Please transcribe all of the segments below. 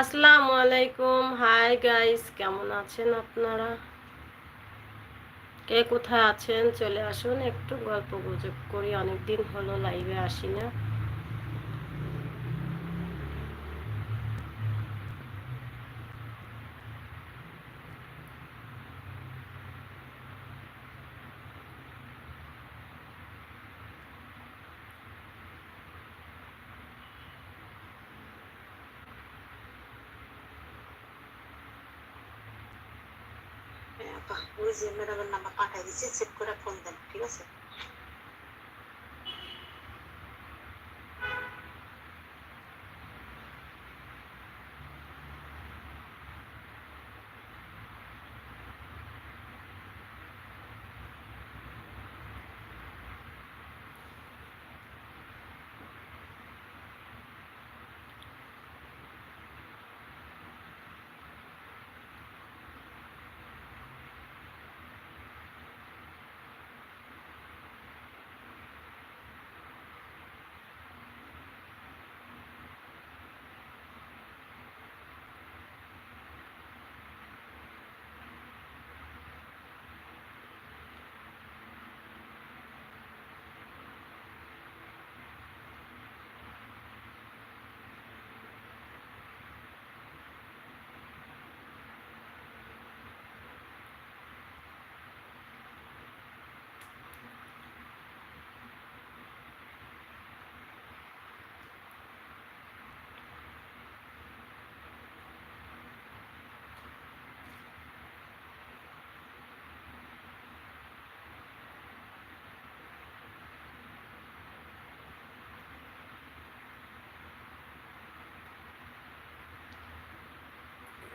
আসসালামু আলাইকুম। Hi guys কেমন আছেন আপনারা? কে কোথায় আছেন? চলে আসুন, একটু গল্প গুজব করি। অনেকদিন হলো লাইভে আসি না ওই যে ম্যাডামের নাম্বার পাঠাই দিচ্ছি চেক করে ফোন দেন ঠিক আছে?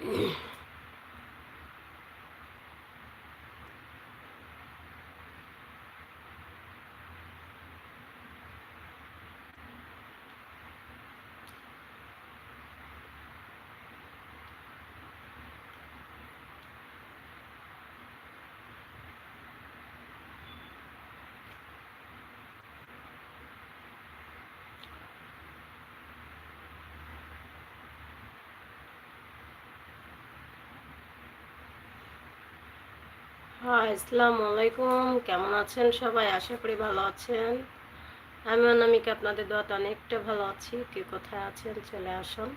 Ugh. হ্যাঁ আসসালামু আলাইকুম। কেমন আছেন সবাই? আশা করি ভালো আছেন। আমি অনামিকা আপনাদের দোয়াতে অনেকটা ভালো আছি। কে কোথায় আছেন? চলে আসুন।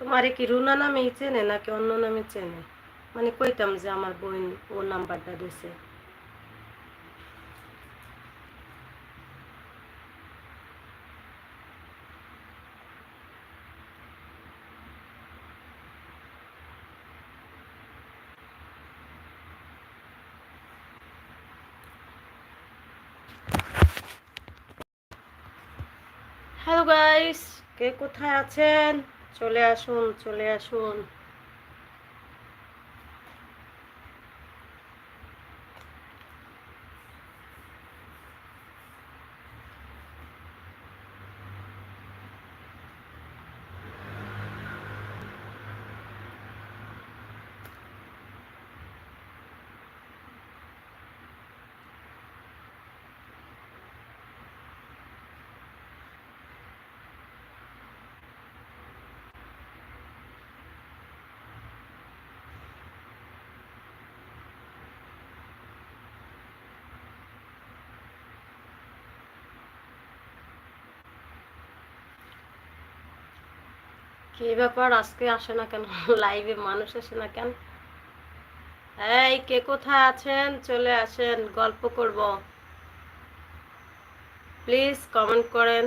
তোমারে কি রুনা নামেই চেনে নাকি অন্য নামে চেনে? মানে কইতাম যে আমার বোন ওর নাম্বারটা দিছে। হ্যালো গাইস কে কোথায় আছেন? চলে আসুন চলে আসুন। কি ব্যাপার? আজকে আসে না কেন? লাইভে মানুষ আসে না কেন? এই, কে কোথায় আছেন? চলে আসেন, গল্প করব। প্লিজ কমেন্ট করেন।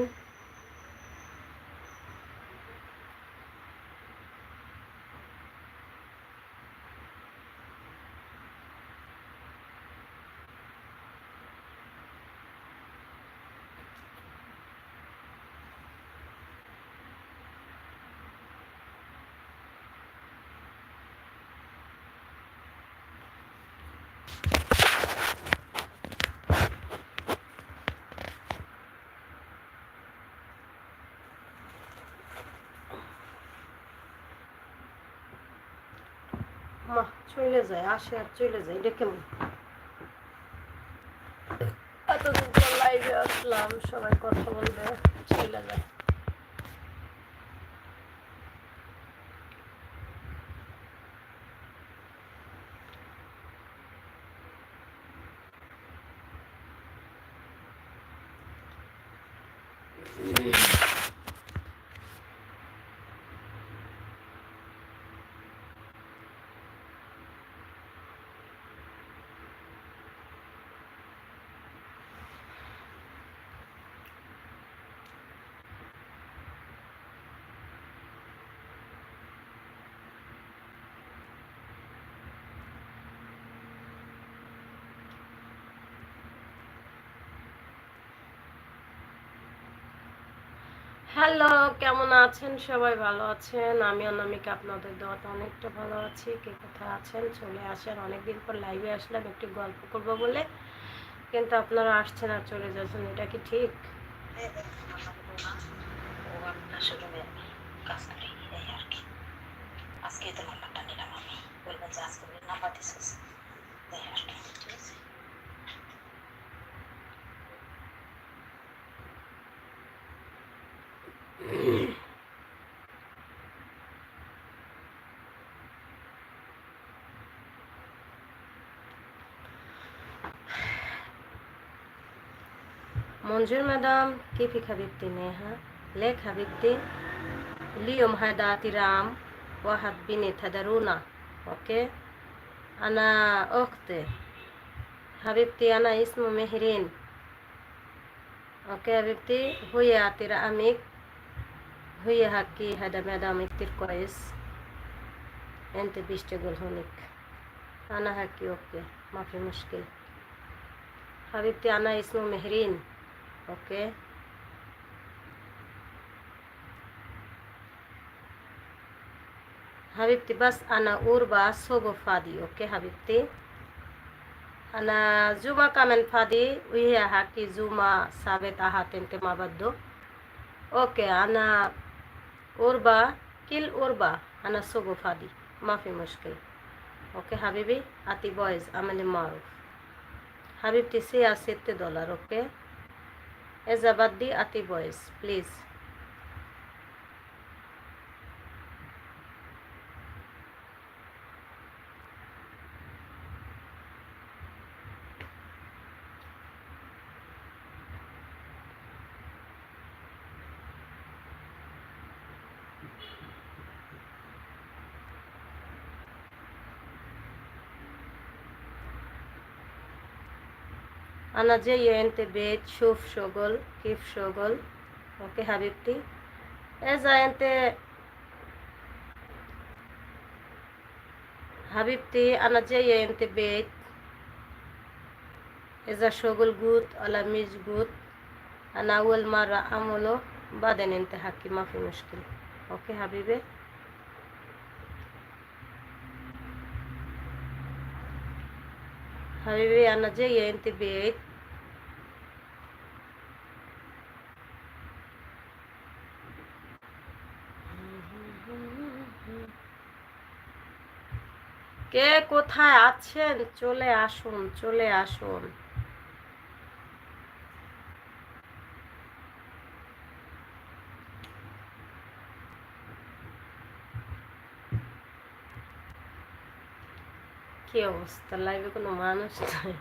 মা, চলে যায়, আসে আর চলে যায়, এটা কেমন? এতদিন লাইভে আসলাম, সবাই কথা বলবে, চলে যায়। হ্যালো, কেমন আছেন? সবাই ভালো আছেন? আমি অনামিকা, আপনাদের দোয়াতে অনেকটা ভালো আছি। কে কোথায় আছেন? চলে আসেন। অনেকদিন পর লাইভে আসলাম, একটু গল্প করব বলে। কিন্তু আপনারা আসছেন আর চলে যাচ্ছেন, এটা কি ঠিক? আজকে তো নাম্বারটা নিলাম আমি। বলবেন যে আজকে নাম্বার ঠিক আছে منجر مدام كيفك حبيبتي نيها ليك حبيبتي اليوم هذا رام واحد بني تدرونا اوكي انا اختي حبيبتي انا اسمه مهرين اوكي حبيبتي هي ترى اميك هي هكي هذا مدام كتير كويس انت بيشتغل هونيك انا هكي اوكي ما في مشكله حبيبتي انا اسمه مهرين اوكي حبيبتي بس انا قربة صوب فادي اوكي حبيبتي انا زوما كمان فادي وهي هاكي زوما ثابت اهات انت ما بدو اوكي انا قربة كل قربة انا صوب فادي ما في مشكلة اوكي حبيبي اتي بويز عمل معروف حبيبتي سيا ست دولار এজ আবাদ দি আতি বয়েস please. أنا جاية أنت بيت شوف شغل كيف شغل أوكي حبيبتي إذا أنت حبيبتي أنا جاية أنت بيت إذا شغل جود ولا مش جود أنا أول مرة أعمله بعدين أنت حكي ما في مشكلة أوكي حبيبي habibi annajie iyo intii biyayd কে কোথায় আছেন চলে আসুন চলে আসুন অবস্থা লাইভে কোনো মানুষ নাই।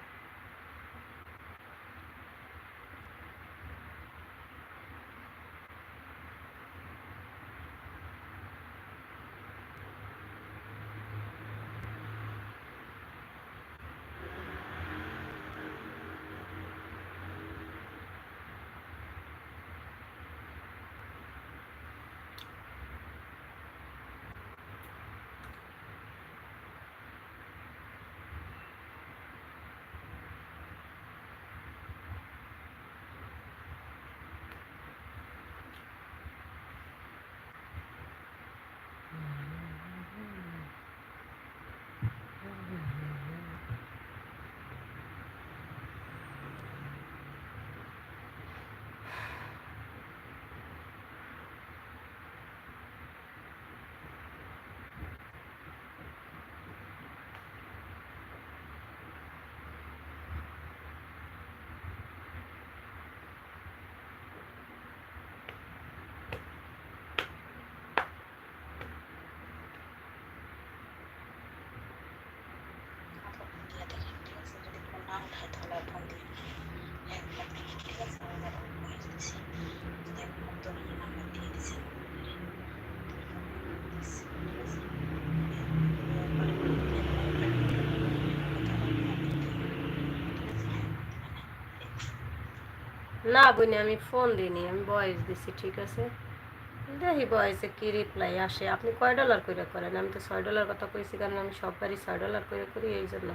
না বুনি, আমি ফোন দিইনি, আমি বয়েজ দিছি, ঠিক আছে? দেখি বয়েজে কি রিপ্লাই আসে। আপনি কয় ডলার করে করেন? আমি তো ছয় ডলার কথা কইছি, কারণ আমি সববারই ছয় ডলার করে করি এই জন্য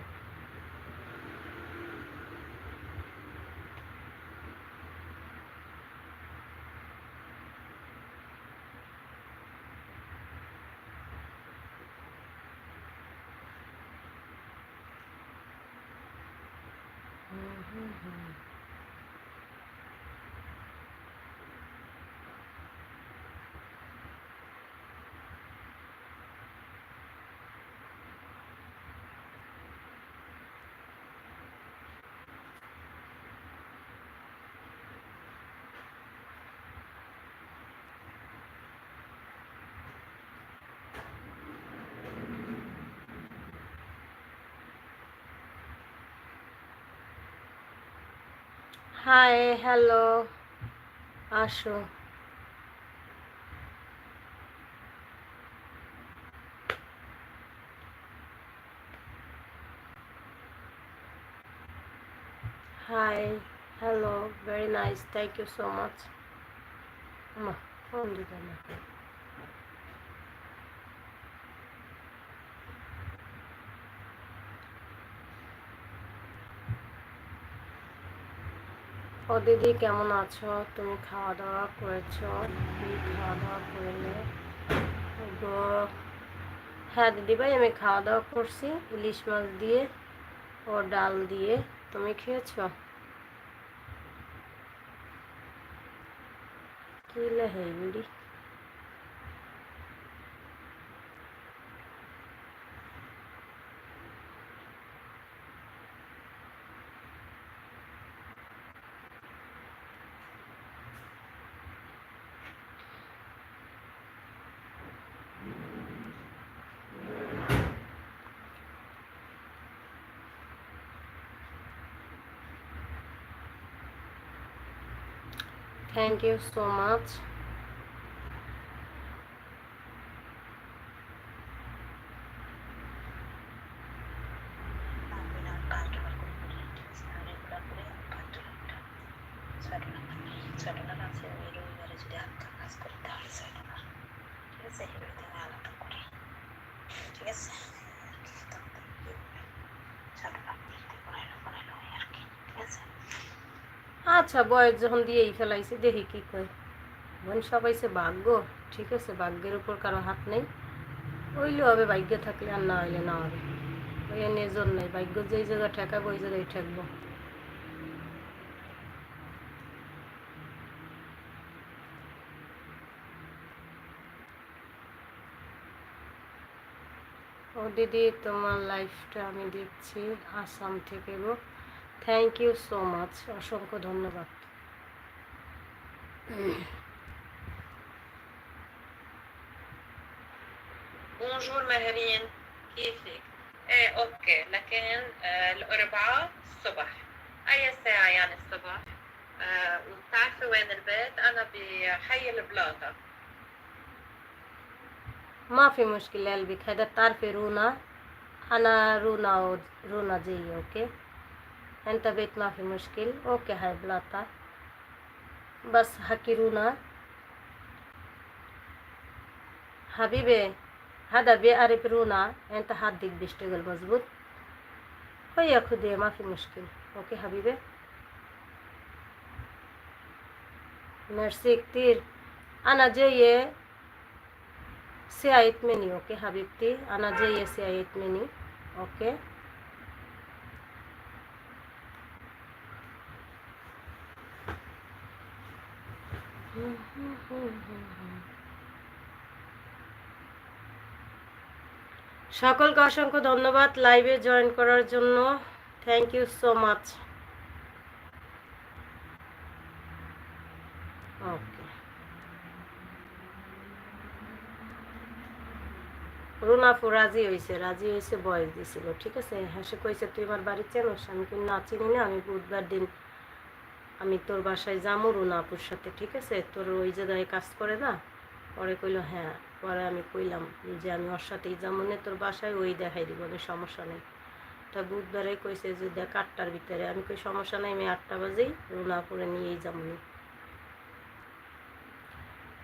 হাই হ্যালো আসো hi hello very nice thank you so much phone দিতে না ও দিদি, কেমন আছো? তুমি খাওয়া দাওয়া করেছ? খাওয়া দাওয়া করলে? হ্যাঁ দিদি ভাই, আমি খাওয়া দাওয়া করছি। ইলিশ মাছ দিয়ে ও ডাল দিয়ে। তুমি খেয়েছো? কি লেহে বিড়ি থ্যাংক ইউ সো মাচ আমি না পাঁচ ডলার করে করি ঠিক আছে না রেগুলার করে পাঁচ ডলারটা ছয় ডলার পাই ছয় ডলার আছে ওই রবিবারে যদি হালকা কাজ করি তাহলে ছয় ডলার ঠিক আছে এগুলোতে আমি আলাদা করি ঠিক আছে তখন তো কি হবে? ছয় ডলার করতে করাইলো করাইলো এই আর কি ঠিক আছে আচ্ছা বয়স যখন দিয়েই ফেলাইছি, দেখি কি কয়। বোন সবাই সে ভাগ্য। ঠিক আছে, ভাগ্যের উপর কারও হাত নেই। হইলে হবে, ভাগ্য থাকলে আর না হইলে না হবে। ওই নিজর নেই। ভাগ্য যেই জায়গায় ঠেকাবো, ওই জায়গায় ঠেকবো। ও দিদি, তোমার লাইফটা আমি দেখছি আসাম থেকে গো। থ্যাংক ইউ সো মাচ অসংখ্য ধন্যবাদ بونجور مهرين كيفك؟ ايه اوكي لكن آه الاربعاء الصبح اي ساعة يعني الصبح؟ آه وبتعرفي وين البيت؟ انا بحي البلاطة ما في مشكلة قلبك هذا بتعرفي رونا أنا رونا و... رونا جاية أوكي أنت بيت ما في مشكل أوكي هاي بلاطة بس حكي رونا حبيبي هذا بيعرف رونا أنت حدك بيشتغل مظبوط هيا خدي ما في مشكل أوكي حبيبي ميرسي كتير أنا جاية ساعة مني أوكي حبيبتي أنا جاية ساعة مني أوكي সকলকে অসংখ্য ধন্যবাদ লাইভে জয়েন করার জন্য। Thank you so much okay রুনাফু রাজি হয়েছে রাজি হয়েছে বয়স দিছিল। ঠিক আছে? হাসে কইছে, তুই আমার বাড়ি চেনোস আমি কিন্তু না চিনি না, আমি বুধবার দিন আমি তোর বাসায় যাব রুনাপুর সাথে, ঠিক আছে? তোর ওই জায়গায় কাজ করে না? পরে কইলো হ্যাঁ। পরে আমি কইলাম যে, আমি ওর সাথেই যাব না তোর বাসায় ওই দেখাই দিব, না সমস্যা নেই। তা বুধবারে কইছে যে, দেখ আটটার ভিতরে। আমি কই, সমস্যা নাই, আমি আটটা বাজেই রুনা করে নিয়েই যাব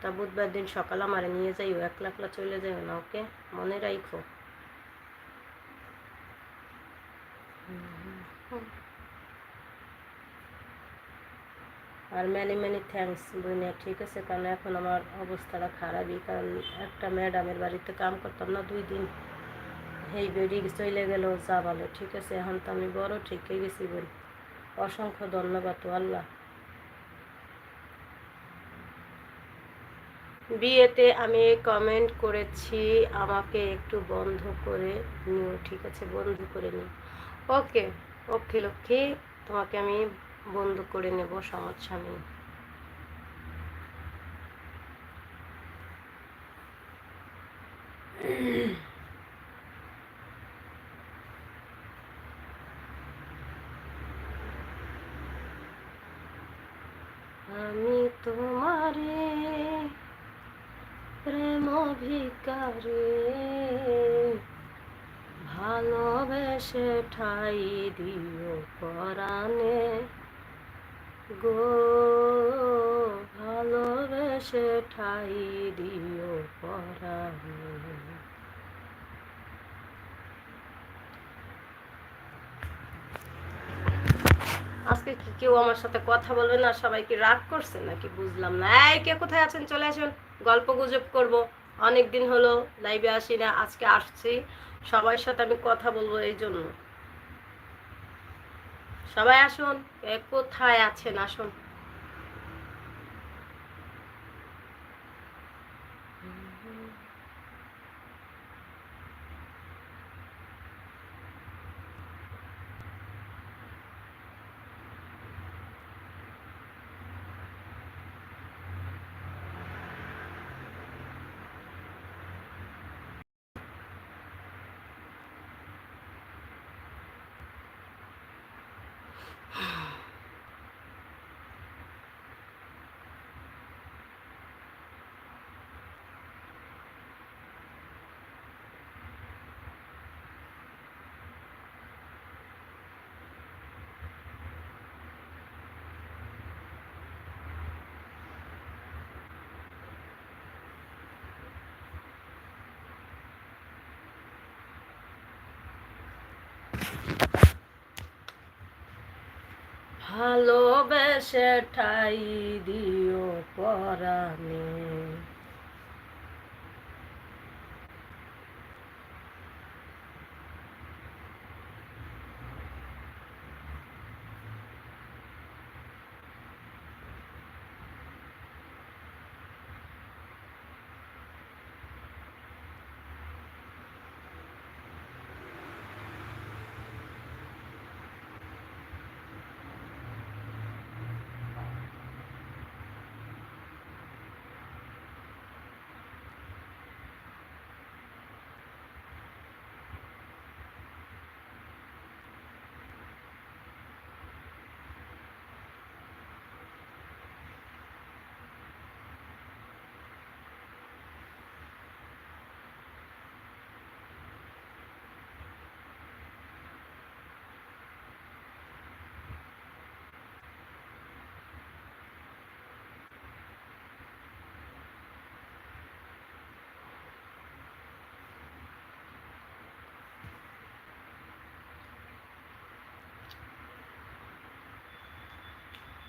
তা বুধবার দিন সকাল আমারে নিয়ে যাই যাইও, একলা একলা চলে যাইও না, ওকে? মনে রাখো আর ম্যানি ম্যানি থ্যাঙ্কস বইনিয়া ঠিক আছে কারণ এখন আমার অবস্থাটা খারাপই, কারণ একটা ম্যাডামের বাড়িতে কাম করতাম না, দুই দিন। এই বেডি চলে গেল, যা ভালো ঠিক আছে? এখন তো আমি বড়, ঠিকই গেছি বোন অসংখ্য ধন্যবাদ, ও আল্লাহ। বিয়েতে আমি কমেন্ট করেছি, আমাকে একটু বন্ধ করে নিও, ঠিক আছে? বন্ধ করে নিও। ওকে ওকে লক্ষ্মী, তোমাকে আমি বন্ধ করে নেব সমস্যা নেই আমি তোমারে প্রেম ভিকারে ভালোবেসে ঠাই দিও পরাণে। গো, ভালোবেসে ঠাই দিও পরাণে। আজকে কি কেউ আমার সাথে কথা বলবে না? সবাই কি রাগ করছে নাকি? বুঝলাম না। এই, কে কোথায় আছেন? চলে আসুন। গল্প গুজব করব। অনেক দিন হলো লাইভে আসি না আজকে আসছি। সবার সাথে আমি কথা বলব এই জন্য। সবাই আসুন কোথায় আছেন আসুন। ভালোবেসে ঠাই দিও পরাণে।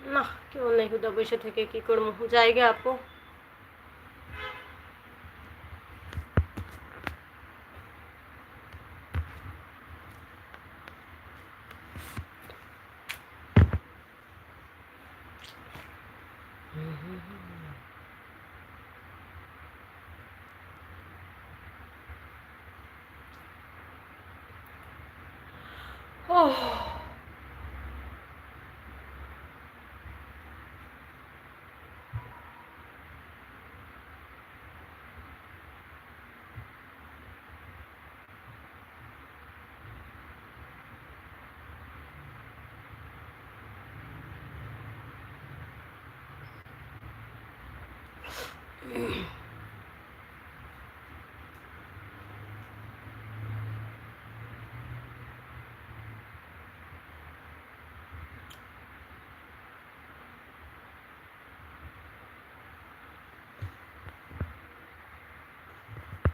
না কেউ নেই হুদা বসে থেকে কি করব জায়গা আপু Oh.